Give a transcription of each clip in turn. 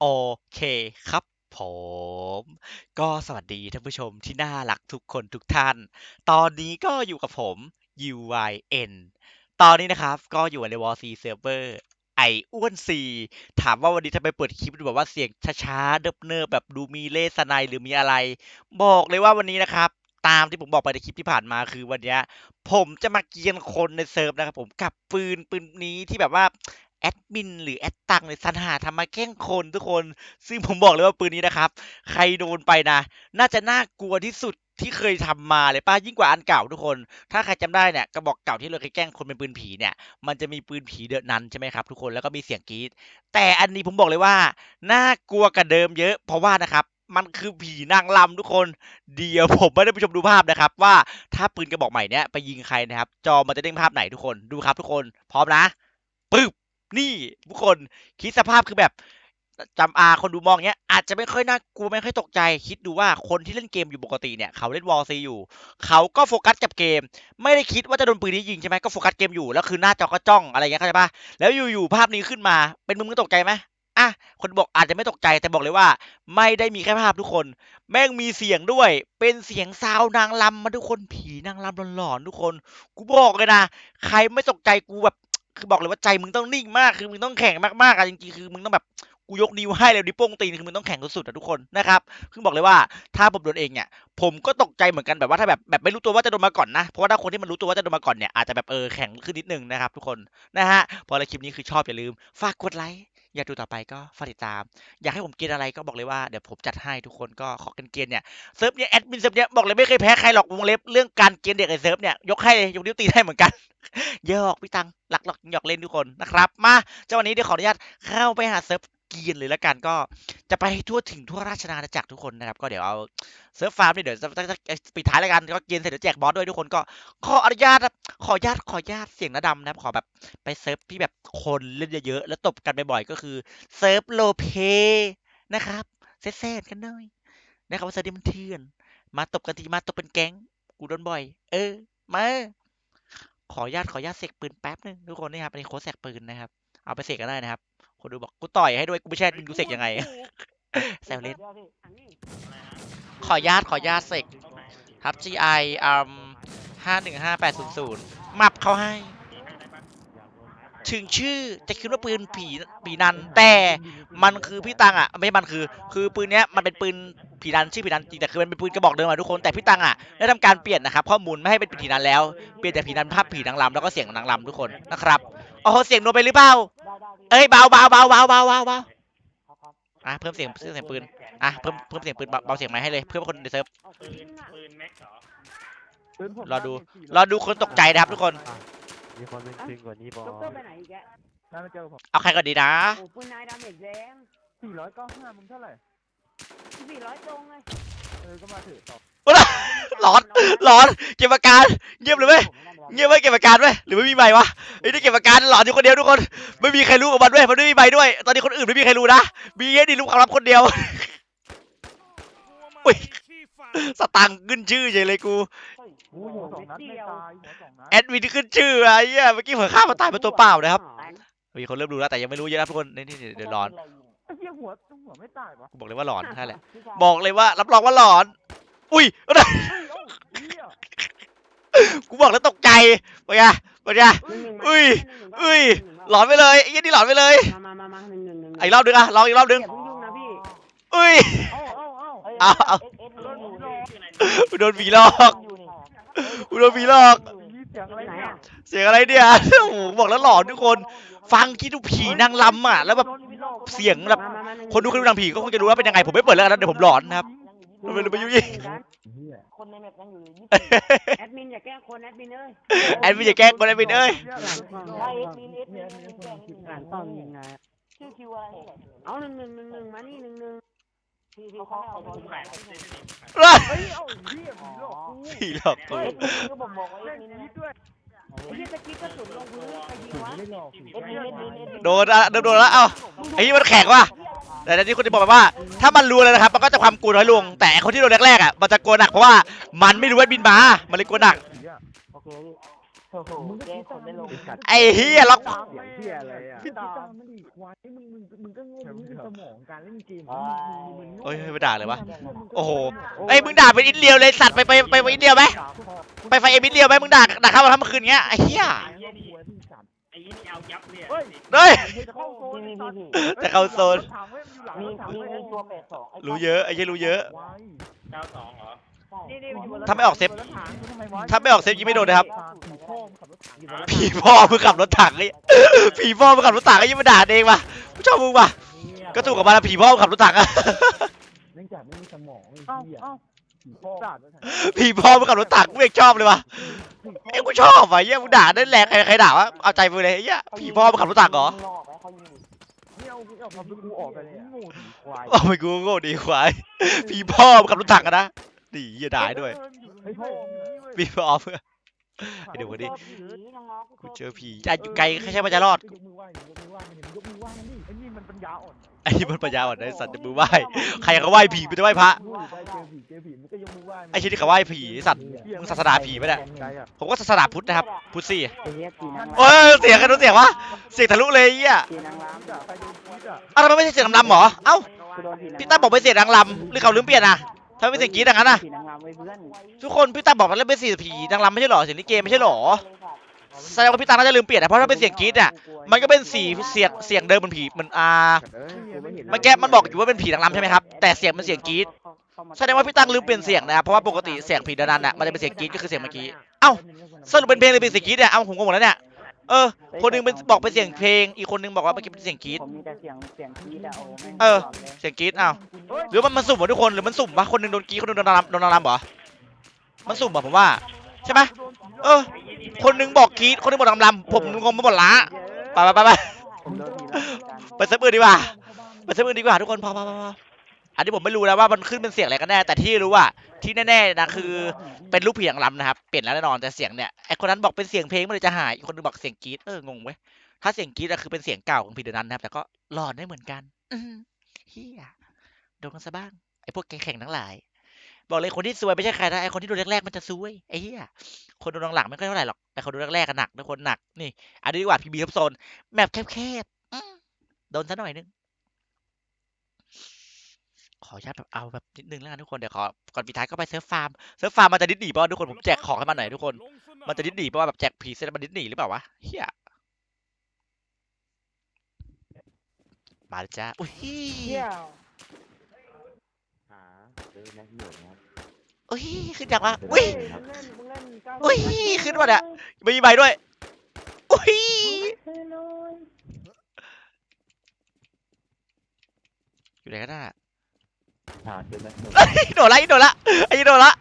โอเคครับผม ก็สวัสดีท่านผู้ชมที่น่ารักทุกคนทุกท่าน ตอนนี้ก็อยู่กับผม UYN ตอนนี้นะครับ ก็อยู่ใน War C Server ไออ้วนซีถามว่าวันนี้ทำไมเปิดคลิปดูแบบว่าเสียงช้าๆเนิบๆแบบดูมีเล่ห์สไนหรือมีอะไร บอกเลยว่าวันนี้นะครับตามที่ผมบอกไปในคลิปที่ผ่านมาคือวันนี้ผมจะมาเกียนคนในเซิร์ฟนะครับผมกับปืนปืนนี้ที่แบบว่า แอดมินหรือแอดตังในยสรรหาทำมาแกล้งคนทุกคน ซึ่งผมบอกเลยว่าปืนนี้นะครับ ใครโดนไปนะ น่าจะน่ากลัวที่สุดที่เคยทำมาเลยป้ายิ่งกว่าอันเก่าทุกคน ถ้าใครจำได้เนี่ยกระบอกเก่าที่เราเคยแกล้งคนเป็นปืนผีเนี่ย มันจะมีปืนผีเดอะนั้นใช่ไหมครับทุกคนแล้วก็มีเสียงกรี๊ดแต่อันนี้ผมบอกเลยว่าน่ากลัวกับเดิมเยอะ เพราะว่านะครับมันคือผีนางลำทุกคน เดี๋ยวผมไม่ได้ผู้ชมดูภาพนะครับ ว่าถ้าปืนกระบอกใหม่เนี้ยไปยิงใครนะครับ จอมันจะเด้งภาพไหนทุกคนดูครับทุกคน พร้อมนะปึ๊บ นี่ทุกคนคิดสภาพคือแบบจำอาคนดูมองเนี้ยอาจจะไม่ค่อยน่ากลัวไม่ค่อยตกใจ คิดดูว่าคนที่เล่นเกมอยู่ปกติเนี่ยเขาเล่นวอลซีอยู่ เขาก็โฟกัสกับเกม ไม่ได้คิดว่าจะโดนปืนนี้ยิงใช่ไหมก็โฟกัสเกมอยู่แล้วคือหน้าจอก็จ้องอะไรอย่างเงี้ยเข้าใจปะแล้วอยู่ๆภาพนี้ขึ้นมา เป็นมึงมึงตกใจไหมอะคนบอกอาจจะไม่ตกใจแต่บอกเลยว่า ไม่ได้มีแค่ภาพทุกคน แม่งมีเสียงด้วย เป็นเสียงซาวนางลำมาทุกคนผีนางลำหลอนๆทุกคน กูบอกเลยนะใครไม่ตกใจกูแบบ คือบอกเลยว่าใจมึงต้องนิ่งมากคือมึงต้องแข็งมากๆอะจริงๆคือมึงต้องแบบกูยกนิ้วให้เลยดิโป้งตีนคือมึงต้องแข็งสุดๆอะทุกคนนะครับคือบอกเลยว่าถ้าผมโดนเองเนี่ย ผมก็ตกใจเหมือนกันแบบว่าถ้าแบบแบบไม่รู้ตัวว่าจะโดนมาก่อนนะเพราะว่าถ้าคนที่มันรู้ตัวว่าจะโดนมาก่อนเนี่ยอาจจะแบบเออแข็งขึ้นนิดนึงนะครับทุกคนนะฮะพอละคลิปนี้คือชอบอย่าลืมฝากกดไลค์ อยากดูต่อไปก็ฝากติดตาม อยากให้ผมเกณฑ์อะไรก็บอกเลยว่าเดี๋ยวผมจัดให้ทุกคนก็ขอกันเกณฑ์เนี่ยเซิร์ฟเนี่ยแอดมินเซิร์ฟเนี่ยบอกเลยไม่เคยแพ้ใครหรอกวงเล็บเรื่องการเกณฑ์เด็กไอเซิร์ฟเนี่ยยกให้ยกนิ้วตีได้เหมือนกันเยอกพี่ตังหลักหลอกหยอกเล่นทุกคนนะครับ มาเจ้าวันนี้เดี๋ยวขออนุญาตเข้าไปหาเซิร์ฟ กีนเลยละกันก็จะไปทั่วถึงทั่วราชนาณจักรทุกคนนะครับ ก็เดี๋ยวเอาเซิร์ฟฟาร์มนี่เดี๋ยวจะจะจะปิดท้ายแล้วกันก็เกีนเสร็จเดี๋ยวแจกบอสด้วยทุกคนก็ขออนุญาตครับขออนุญาตขออนุญาตเสียงระดำนะครับขอแบบไปเซิร์ฟที่แบบคนเล่นเยอะๆแล้วตบกันบ่อยๆก็คือเซิร์ฟโลเพนะครับเซตๆกันหน่อยนะครับว่าเซิร์ฟนี้มันเถื่อน มาตบกันทีมาตบเป็นแก๊งกูโดนบ่อย เออมาขออนุญาตขออนุญาตเสกปืนแป๊บนึงทุกคนนี่ครับอันนี้โค้ดเสกปืนนะครับ เอาไปเสกก็ได้นะครับ คนดูบอกกูต่อยให้ด้วยกูไม่ใช่มึงกูเสกยังไงแซวเล่นขอญาตขอญาตเสกครับ GI อืมห้าหนึ่งห้าแปดศูนย์ศูนย์มับเขาให้ ถึงชื่อจะคิดว่าปืนผีผีนัน แต่มันคือพี่ตังอะ ไม่ใช่มันคือ คือปืนเนี้ยมันเป็นปืนผีนันชื่อผีนันจริงแต่คือมันเป็นปืนกระบอกเดิมอะทุกคนแต่พี่ตังอะได้ทำการเปลี่ยนนะครับข้อมูลไม่ให้เป็นผีนันแล้วเปลี่ยนจากผีนันภาพผีนางรำแล้วก็เสียงนางรำทุกคนนะครับโอ้โหเสียงโนไปหรือเปล่า เอ้ยเบาเบาเบาเบาเบาเบาเบาอะเพิ่มเสียงเพิ่มเสียงปืนอะเพิ่มเพิ่มเสียงปืนเบาเบาเสียงไม้ให้เลยเพื่อคนในเซิร์ฟปืนปืนแม็กเหรอรอดูรอดูคนตกใจนะครับทุกคนมีคนเป็นจริงกว่านี้บอด็อกเตอร์ไปไหนอีกแกน่าจะเจอผมเอาใครก่อนดีนะโอ้ปืนนายดาเมจแรงสี่ร้อยเก้าห้ามึงเท่าไหร่สี่ร้อยตรงเลยเออก็มาถือต่อ ร้อนร้อนเก็บอาการเงียบเลยเว้ยเงียบไว้เก็บอาการไว้ยหรือไม่มีใบวะไอ้ยนี่เก็บอาการหลอนอยู่คนเดียวทุกคน ไม่มีใครรู้กับมันด้วยมันไม่มีใบด้วย ตอนนี้คนอื่นไม่มีใครรู้นะมีแค่ดีรู้ความลับคนเดียวอุ๊ยสตังค์ขึ้นชื่อเฉยเลยกูโอ้โหสองนัดไม่ตายหัวสองนัดแอดมินขึ้นชื่ออะไอ้เหี้ยเมื่อกี้เผลอฆ่ามันตายเป็นตัวเปล่านะครับมีคนเริ่มรู้แล้วแต่ยังไม่รู้เยอะนะทุกคนนี่นี่เดี๋ยวร้อนไอ้เหี้ยหัวหัวไม่ตายวะกูบอกเลยว่าหลอนนั่นแหละบอกเลยว่ารับรองว่าหลอน อุ้ยอ้าเหี้ยกูบอกแล้วตกใจเป็นไป็นไงอุ้ยอุ้ยหลอนไปเลยไอ้เหี้ยนี่หลอนไปเลยมามามามาหนึ่งหนึ่งหนึ่งอีกรอบนึงอะลองอีกรอบนึงอย่าเพิ่งยุ่งนะพี่อุ้ยเอ้าเอ้าเอ้โดนผีหลอกชื่อกโดนผีหลอกกูโดนผีหลอกเสียงอะไรเนี่ยโอ้โหบอกแล้วหลอนทุกคน ฟังคิดดูผีนางลำอะ แล้วแบบเสียงแบบคนดูคนดูนังผีก็คงจะรู้ว่าเป็นยังไงผมไม่เปิดแล้วกันนะเดี๋ยวผมหลอนนะครับ เราไม่รู้ไปยุ่งยิ่งคนในแมปยังอยู่แอดมินอย่าแกล้งคนแอดมินเอ้ยแอดมินอย่าแกล้งคนแอดมินเอ้ยหลังกล้องใช่หลังกล้องยังไงเอาหนึ่งหนึ่งหนึ่งหนึ่งมานี่หนึ่งหนึ่งผมขายผมซื้อไม่ได้เฮ้ยเอ้าเหี้ยผีหลอกกูผีหลอกกูเล่นนี้ด้วยไอ้เหี้ยตะกี้กระสุนลงพื้นใครยิงวะไม่หลอกผีโดนอะโดนโดนแล้วเอ้าไอ้นี่มันแข็งว่ะ แต่ทีนี้คุณจะบอกแบบว่า ถ้ามันรู้แล้วนะครับมันก็จะความกลัวน้อยลง แต่ไอ้คนที่โดนแรกๆอะมันจะกลัวหนักเพราะว่ามันไม่รู้ว่าบินมา มันเลยกลัวหนักผีอะโอเคพี่โอ้โหแกล้งคนได้ลงไอ้เฮียล็อกเสียงเฮียอะไรอะ พี่ตามไม่ดีควายมึงมึงมึงก็โง่มึงมีสมองการเล่นเกมมึงมึงโอ้ยไม่ด่าเลยวะ โอ้โหเอ้ยมึงด่าเป็นอินเดียวเลยสัตว์ไปไปไปไปอินเดียวไหมไปไฟเอ็มอินเดียวไหมมึงด่าด่าเข้ามาทั้งเมื่อคืนเงี้ยไอ้เหี้ยไอ้ยี่นี่เอายับเนี่ยเฮ้ยจะเข้าโซน นี่นี่นี่จะเข้าโซนถามว่าอยู่หลังมีถามมีว่ามีตัวแปดสองรู้เยอะไอ้เหี้ยรู้เยอะ เก้าสองเหรอนี่นี่ถ้าไม่ออกเซฟ ถ้าไม่ออกเซฟยิงไม่โดนนะครับผีพ่อขับรถถังอยู่บนผีพ่อมึงขับรถถังไอ้ผีพ่อมึงขับรถถังไอ้ยี่มาด่าเองว่ะกูชอบมึงว่ะก็ถูกกับมาแล้วผีพ่อมึงขับรถถังอะเนื่องจากไม่มีสมองไอ้เหี้ยผีพ่อผีพ่อมึงขับรถถังกูยังชอบเลยว่ะเอ้ยกูชอบว่ะเหี้ยมึงด่าได้แรงใครใครด่าวะเอาใจมึงเลยไอ้เหี้ยผีพ่อมึงขับรถถังเหรอ เขายิงเนี่ยเอาเอาเอากูออกไปเลยโง่ผีควายเอาไปกูโง่ดีควายผีพ่อมึงขับรถถังกันนะดีเหี้ยด่าให้ด้วยไอ้พ่อผีพ่อเพื่อไอ้ เดี๋ยวก่อนดิกูเจอผีจะอยู่ไกลแค่ใช่ว่าจะรอดยกมือไหว้ยกมือไหว้มันยกมือไหว้มันดิไอ้นี่มันปัญญาอ่อนไอ้นี่มันปัญญาอ่อนไอ้สัตว์จะมือไหว้ใครเขาไหว้ผีไม่ได้ไหว้พระรู้ได้เจอผีเจอผีมันก็ยกมือไหว้ไอ้ที่นี่เขาไหว้ผีสัตว์มึงศาสนาผีไหมเนี่ยไกลอะผมก็ศาสนาพุทธนะครับพุทธสิไอ้เหี้ยเออเสียงกันดูเสียงวะเสียงทะลุเลยอ้เหี้ยตีนางรจ้ะไปดูพีจ้ะเอ้าทำไมไม่ใช่เสียงลำๆหรอเอ้าพี่ตั้มบอกเป็นเสียงนางลำหรือเขาลืมเปลี่ยนอะ ทำไมเป็นเสียงกรี๊ดอย่างนั้นอะตีนางรำไว้เพื่อนทุกคนพี่ตั้มบอกว่าเล่นเป็นเสียงผีนางลำไม่ใช่หรอเสียงลิเกไม่ใช่หรอแสดงว่าพี่ตั้มน่าจะลืมเปลี่ยนนะเพราะถ้าเป็นเสียงกรี๊ดอะมันก็เป็นสีเสียงเสียงเดิมเหมันผีเหมันอาเมื่อกี้มันบอกอยู่ว่าเป็นผีนางรำใช่ไหมครับแต่เสียงมันเสียงกรี๊ดแสดงว่าพี่ตั้งลืมเปลี่ยนเสียงนะครับเพราะว่าปกติเสียงผีเดยวนันอะมันจะเป็นเสียงกรี๊ดก็คือเสียงเมื่อกี้เอ้าสรุปเป็นเพลงหรือเป็นเสียงกรี๊ดเนี่ยเอาผมงงหมดแล้วเนี่ย เออ คนหนึงเป็นบอกเป็นเสียงเพลง อีกคนหนึงบอกว่าเมื่อกี้เป็นเสียงกรี๊ดผมมีแต่เสียงเสียงกรี๊ดอะโอ้แม่งเออหลนเลยเสียงกรี๊ดอ้าวหรือมันมันสุ่มวะทุกคนหรือมันสุ่มวะคนหนึงโดนกรี๊ดคนหนึงโดนนางรำโดนนางรำเหรอมันสุ่มป่ะผมว่า ใช่ไหมเออ คนหนึงบอกกรี๊ดคนหนึงบอกนางรำผมงงไปหมดละไปไปไปไปผมโดนผีแล้วเหมือนกัน ไปเซิร์ฟอื่นดีกว่าไปเซิร์ฟอื่นดีกว่าทุกคนพอพอพอพอ อันนี้ผมไม่รู้นะว่ามันขึ้นเป็นเสียงอะไรกันแน่ แต่ที่รู้ว่าที่แน่ๆนะคือเป็นลูกผีนางรำนะครับ เปลี่ยนแล้วแน่นอนแต่เสียงเนี่ยไอคนนั้นบอกเป็นเสียงเพลงมื่อไหรจะหายอีกคนนึงบอกเสียงกรี๊ดเอองงเว้ยถ้าเสียงกรี๊ดอะคือเป็นเสียงเก่าของผีเดอะนันนะครับ แต่ก็หลอนได้เหมือนกันเฮียโดนกันซะบ้างไอพวกแข่งๆทั้งหลาย บอกเลยคนที่ซวยไม่ใช่ใครนะไอคนที่โดนแรกๆมันจะซวยไอเหี้ยคนโดนหลังๆไม่ค่อยเท่าไหร่หรอกแต่คนโดนแรกๆกันหนักทุกคนหนักนี่อันนี้ดีกว่าพีบีครับโซนแมปแคบๆโดนซะหน่อยนึง ขออนุญาตแบบเอาแบบนิดนึงแล้วกันทุกคนเดี๋ยวขอก่อนปิดท้ายก็ไปเซิร์ฟฟาร์มเซิร์ฟฟาร์มมันจะดิสหนีป่ะทุกคนผมแจกของให้มันหน่อยทุกคน มันจะดิสหนีป่ะว่าแบบแจกผีเสร็จแล้วมันดิสหนีหรือเปล่าวะเฮียมาเลยจ้าอุ้ยเที่ยวหาเจอนักเหี่ยวนะครับอุ้ยขึ้นจากวะอุ้ยมึงเล่นมึงเล่นเก้าอุ้ยขึ้นมาเนี่ยไม่มีใบด้วยอุ้ยอยู่ไหนกันน่ะ หาเจอนักเหี่ยวเอ้ยโดนละอีโดนละไอ้โดนละ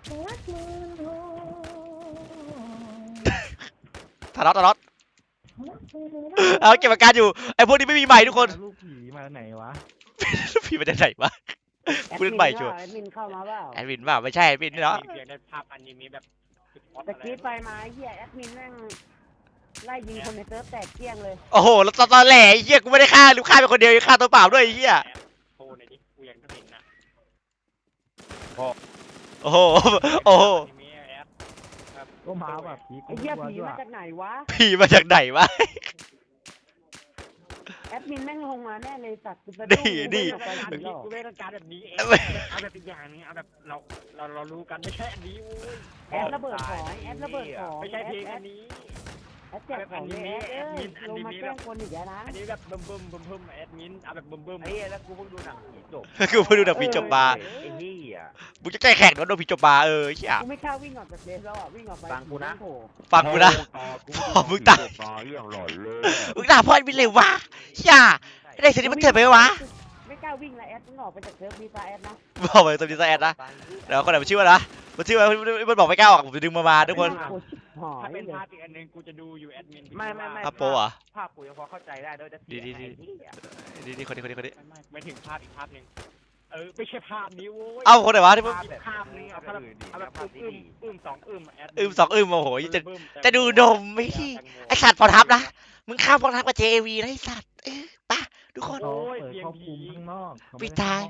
ทารอตทารอตเอาเก็บอาการอยู่ไอ้พวกนี้ไม่มีใบทุกคนลูกผีมาไหนวะพี่มาจากไหนวะกูเล่นใหม่ชัวร์แอดมินเข้ามาเปล่าแอดมินเปล่าไม่ใช่แอดมินเนาะอยากได้ภาพอนิเมะแบบตะกี้ไปมาไอ้เหี้ยแอดมินแม่งไล่ยิงคนในเซิร์ฟแตกเกลี้ยงเลยโอ้โหแล้วตอนตอนแหล่ไอ้เหี้ยกูไม่ได้ฆ่าลูกฆ่าเป็นคนเดียวยังฆ่าตัวเปล่าด้วยไอ้เหี้ยโทรหน่อยดิกูอยากเห็นนะ โอ้โหโอ้โหอนิเมะแอปก็มาแบบผีไอ้เหี้ยผีมาจากไหนวะพี่มาจากไหนวะ แอดมินแม่งลงมาแน่เลยตัดกูไปนี่นี่ออกไปผีหลอกกูไม่ต้องการแบบนี้เองเอาแบบอีกอย่างนึงเอาแบบเราเราเรารู้กันไม่ใช่อันนี้โว้ยแอดระเบิดของแอดระเบิดของไม่ใช่เพลงแออัดนนี้ แอดแจกของเลยแอดเอ้ยลงมาแกล้งคนอีกแล้วนะอันนี้แบบเบิ่มเบิ่มเบิ่มเบิ่มแอดมินเอาแบบเบิ่มเบิ่มไอ้แล้วกูเพิ่งดูหนังผีจบกูเพิ่งดูหนังผีจบมาไอ้เหี้ยมึงจะใจแข็งโดนโดนผีจบมาเออเหี้ยกูไม่กล้าวิ่งออกจากเบสแล้วอะวิ่งออกไปฟังกูนะโผล่ฟังกูนะพอมึงตายตายอย่างหลอนเลยมึงด่าพ่อไอ้บินเลยวะเหี้ยไอ้เด็กคนนี้มันเกิดไปวะไม่กล้าวิ่งละแอดมึงออกไปจากเซิร์ฟมีตาแอดนะบอกไปตัวดีไซน์นะเดี๋ยวคนไหนมันชื่อว่านะมันชื่อว่ามันบอกไม่กล้าออกผมจะดึงมามาทุกคนโคตรชิบ หายถ้าเป็นเลยภาพอีกอันนึงกูจะดูอยู่แอดมินไม่ไม่ไม่ ภาพโปเหรอภาพกูยังพอเข้าใจได้ด้วยแต่เสียงดีๆไอ้เหี้ยนี่นี่คนนี้คนนี้คนนี้ไม่ไม่ไม่ถึงภาพอีกภาพหนึ่งเออไม่ใช่ภาพนี้โว้ยเอ้าคนไหนวะที่มึงภาพแบบภาพนึงเอาภาพแบบเอาแบบภาพอึ้มดีอึ้มสองอึ้มแอดอึมสองอึมโอ้โหจะ จะดูนมไม่ที่ไอสัตว์พอทับนะ มึงข้ามพอทับกับ JAV นะไอสัตว์เออป่ะทุกคนโอ้ยเสียงผีปิดท้าย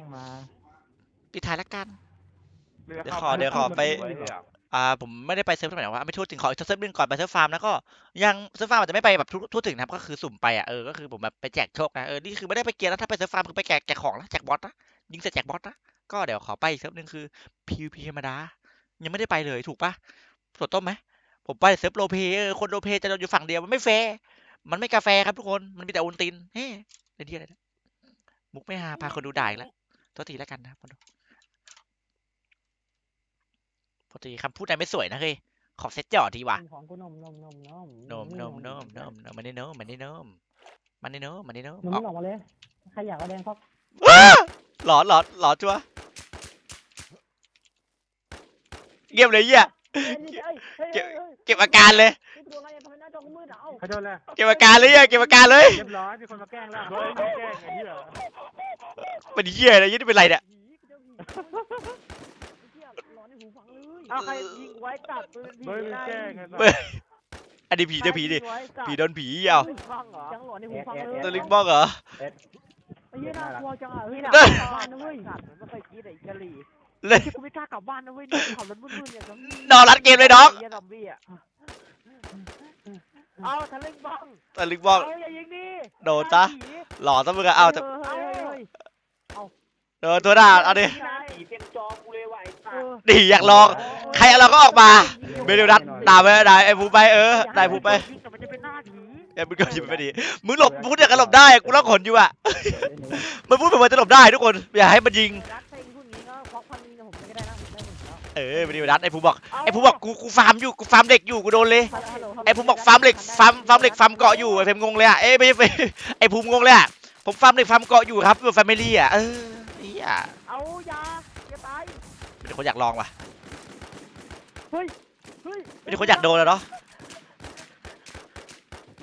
ปิดท้ายละกัน เดี๋ยวขอเดี๋ยวขอไปไว้เลย อ่าผมไม่ได้ไปเซิร์ฟไหนว่าไม่ทั่วถึงขออีกเซิร์ฟหนึงก่อนไปเซิร์ฟฟาร์มแล้วก็ยังเซิร์ฟฟาร์มอาจจะไม่ไปแบบทั่วถึงนะครับก็คือสุ่มไปอะเออก็คือผมแบบไปแจกโชคนะเออนี่คือไม่ได้ไปเกียร์นะถ้าไปเซิร์ฟฟาร์มคือไปแจกแจกของนะแจกบอสนะยิงเสร็จแจกบอสนะก็เดี๋ยวขอไปอีกเซิร์ฟหนึงคือ PVP ธรรมดายังไม่ได้ไปเลยถูกปะสดต้มไหมผมไปเซิร์ฟโรลเพย์คนโรลเพย์จะอยู่ฝั่งเดียวมันไม่แฟร์มันไม่กาแฟครับทุกคนมันมีแต่โอนตินเฮ้เล่นที่อะไรนะมุกไม่หาพาคนดูด่าอีกแล้วโทษทีแล้วกันนะคนดู โทษทีคำพูดนายไม่สวยนะเฮ้ยขอเซ็ตจ่อทีว่ะของกูนมนมนมนมนมนมนมนมนมมันนี่นมมันนี่นมมันนี่นมมันนี่นมมึงออไม่ออกมาเลยใครอยากเอาแดงพอกหลอนหลอนหลอนจัวเงียบเลยเหี้ยเก็บเก็บอาการเลยเขาโดนแล้วเก็บอาการเลยเหี้ยเก็บอาการเลยเรียบร้อยมีคนมาแกล้งแล้วเฮ้ยไม่แกล้งไอ้เหี้ยเป็นเหี้ยอะไรยี่นี่เป็นไรเนี่ย หี้ยร้อนในหูฟังเลยเอาใครยิงไว้ตัดปืนผีเฮ้ยไม่ได้แกล้งไงเว้ยอันนี้ผีเจอผีดิผีโดนผีเอาฟังเหรอจังหลอนในหูฟังเลย ตัวลิงบอกเหรอ ไอ้เหี้ยน่ากลัวจังอะเฮ้ยเด้อกลับบ้านนะเว้ยสัตว์มันไม่เคยคิดไอ้กะหรี่เลยที่กูไม่กล้ากลับบ้านนะเว้ยนี่ขับรถมึนๆอย่างนั้นนอนรัดเกมเลยน้องไเหี้ยซอมบี้อะเอาทะลึ่งบ้องตัวลิงบอก เอาอย่ายิงดิโดนจ้ะผีหล่อซะมึงอะเอาจะเฮ้ยเฮ้ยโดนตัวหน้าเอาดิหน้าผีเต็มจอกูเลยว่ะไอ้สัเอสอ ดิอยากลอง ใครเอาเราก็ออกมาเบลดัดด่าไปด่าไอ้ภูไปเออด่าไอ้ภูไปแต่มันจะเป็นหน้าผีเอ้ยมึงก็ยิงไปดิมึงหลบพูดอย่างกันหลบได้กูล่องขนอยู่อะมันพูดแบบว่าจะหลบได้ทุกคนอย่าให้มันยิงรักใครพูดงี้ก็ควักพันนี้นะผมไม่ได้นะผมได้หมดแล้วเออไปดิดัดไอ้ภูบอกไอ้ภูบอกกูกูฟาร์มอยู่กูฟาร์มเหล็กอยู่กูโดนเลยไอ้ภูมิบอกฟาร์มเหล็กฟาร์มฟาร์มเหล็กฟาร์มเกาะอยู่ไอ้เพมงงเลยอะเอ้ยไม่ใช่เฟมไอ้ภูมิงงเลยอะผมฟาร์มเหล็กฟาร์มเกาะอยู่ครับอยู่แฟมิลี่อะเออเฮียเอาย คนอยากลองว่ะเฮ้ยเป็นคนอยากโดนแล้วเนาะ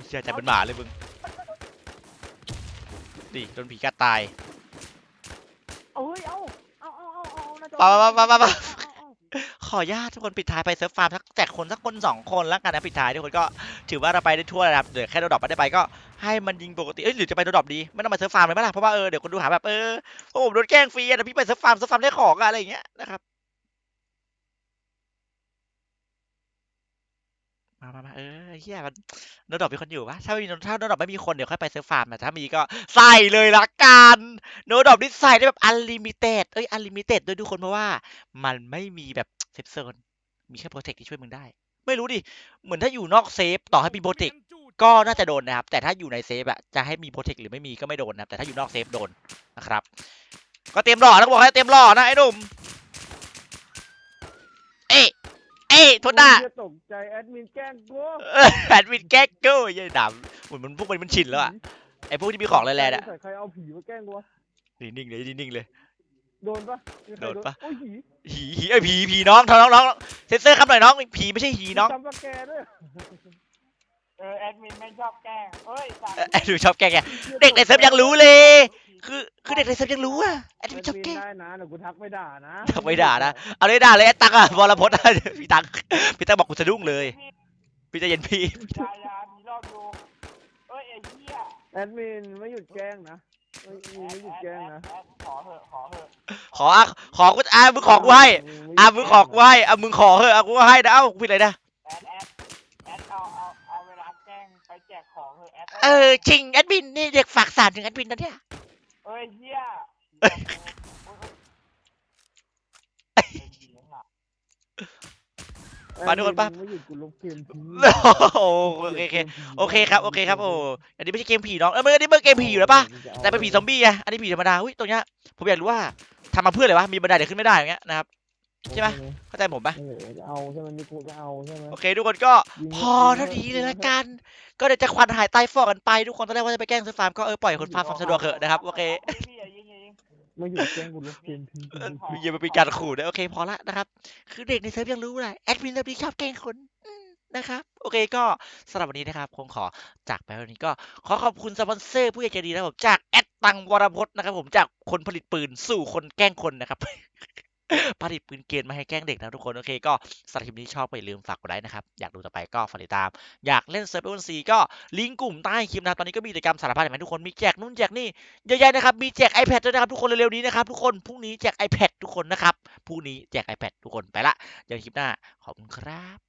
เชื่อใจเป็นหมาเลยมึงดิโดนผีกัดตายเอาเฮ้ยเอาเอาเอาเอาเอานะไปไปไปไปไปเอาเอาเอาขออนุญาตทุกคนปิดท้ายไปเซิร์ฟฟาร์มสักแจกคนสักคนสองคนแล้วกันนะปิดท้ายทุกคนก็ถือว่าเราไปได้ทั่วแล้วนะครับเดี๋ยวแค่โดนดรอปไม่ได้ไปก็ให้มันยิงปกติเอ้ยหรือจะไปโดนดรอปดีไม่ต้องไปเซิร์ฟฟาร์มเลยไหมล่ะเพราะว่าเออเดี๋ยวคนดูหาแบบเออพวกผมโดนแกล้งฟรีอะแต่พี่ไปเซิร์ฟฟาร์มเซิร์ฟฟาร์มได้ของอะอะไรอย่างเงี้ยนะครับ มามามาเออเฮียมันโนดรอปมีคนอยู่ปะถ้าไม่มีถ้าโนดรอปไม่มีคนเดี๋ยวค่อยไปเซิร์ฟฟาร์มแต่ถ้ามีก็ใส่เลยละกันโนดรอปนี่ใส่ได้แบบอันลิมิเต็ดเอ้ยอันลิมิเต็ดด้วยทุกคนเพราะว่า มันไม่มีแบบเซฟโซนมีแค่โปรเทคที่ช่วยมึงได้ ไม่รู้ดิ เหมือนถ้าอยู่นอกเซฟต่อให้มีโปรเทคก็น่าจะโดนนะครับ แต่ถ้าอยู่ในเซฟอะจะให้มีโปรเทคหรือไม่มีก็ไม่โดนนะครับ แต่ถ้าอยู่นอกเซฟโดนนะครับ ก็เตรียมหล่อนะบอกให้เตรียมหล่อนะไอ้หนุ่มเอ๊ะ เอ๊ะโทษหน้าโอ้ยตกใจแอดมินแกล้งกูเออแอดมินแก๊กเกอร์ยัยดำเหมือนมันพวกมันมันชินแล้วอะไอ้พวกที่มีของแรงๆอะใส่ใครเอาผีมาแกล้งกูวะนิ่งๆเลยนิ่งๆเลย โดนปะมีใครโดนปะ โอ้ยผีผีผีไอ้ยผีผีน้องน้องน้องเซนเซอร์ครับหน่อยน้องผีไม่ใช่หีน้องจำปะแกด้วยเออแอดมินไม่งชอบแกล้งเฮ้ยสัสเออไอ้ดูชอบแกล้งไงเด็กในเซิร์ฟยังรู้เลย คือคือเด็กในเซิร์ฟยังรู้อะไอ้แอที่ดชอบมินแกล้งได้นะเดี๋ยวกูทักไม่ด่านะทักไม่ด่านะเอาเลยด่าเลยไอ้ตักอะวรพจน์อะพี่ตักพี่ตักบอกกูสะดุ้งเลย พี่ใจะเย็นพี่ ยายามีรอบดูเอ้ยไอ้เหี้ยแอดมินไม่หยุดแกล้งนะไม่ไม่หยุดแกล้งนะแอดขอเหอะขอเหอะขออะขอกูอะมึงขอกูให้อะมึงขอกูให้อะมึงขอเถอะอะกูให้นะเอ้ากูผิดอะไรนะแอดแอดแอดเอาเอาเอาเวลาแกล้งไปแจกของเหอะแอดเออจริงแอดมินนี่เด็กฝากสารถึงแอดมินนะเนี่ย เอ้ยเหี้ยมาทุกคนปะแอดมิไม่หยุดกูลบเกมทิ้งโอ้โอเคโอเคโอเคครับโอเคครับโอ้อันนี้ไม่ใช่เกมผีน้องเออมันอันนี้มันเกมผีอยู่แล้วปะแต่เป็นผีซอมบี้ไงอันนี้ผีธรรมดาอุ้ยตรงเนี้ยผมอยากรู้ว่าทำมาเพื่ออะไรวะมีบันไดเดี๋ยวขึ้นไม่ได้อย่างเงี้ยนะครับ ใช่ปะเข้าใจผมปะเออจะเอาใช่ไหมนี่กูจะเอาใช่ไหม โอเค ทุกคนก็ยิงพอเท่านี้เลยละกัน ก็เดี๋ยวจะควันหายใต้ฟอกกันไป ทุกคนตอนแรกว่าจะไปแกล้งซื้อฟาร์มก็เออปล่อยคนฟาร์มฟาร์มสะดวกเถอะนะครับโอเคพี่อย่ายิงอย่ายิงไม่หยุดแกล้งกูลบเกมทิ้งกูเออลบเกมอย่ามาเป็นการขู่นะโอเคพอละนะครับคือเด็กในเซิร์ฟยังรู้เลยแอดมินเซิร์ฟนี้ชอบแกล้งคนอืมนะครับโอเคก็สำหรับวันนี้นะครับคงขอจากไปวันนี้ก็ขอขอบคุณสปอนเซอร์ผู้ใหญ่ใจดีนะครับผมจากแอดตังวรพจน์นะครับผมจากคนผลิตปืนสู่คนแกล้งคนนะครับ ประดิษฐ์ปืนเกณฑ์มาให้แกล้งเด็กนะทุกคนโอเคก็สำหรับคลิปนี้ชอบไปลืมฝากกดไลค์นะครับ อยากดูต่อไปก็ฝากติดตาม อยากเล่นเซิร์ฟเวอร์ซีก็ลิงก์กลุ่มใต้คลิปนะตอนนี้ก็มีกิจกรรมสารพัดเห็นไหมทุกคนมีแจกนู่นแจกนี่เยอะแยะนะครับมีแจก iPad ด้วยนะครับทุกคนเร็วๆนี้นะครับทุกคนพรุ่งนี้แจก iPad ทุกคนนะครับพรุ่งนี้แจก iPad ทุกคนไปละเจอกันคลิปหน้าขอบคุณครับ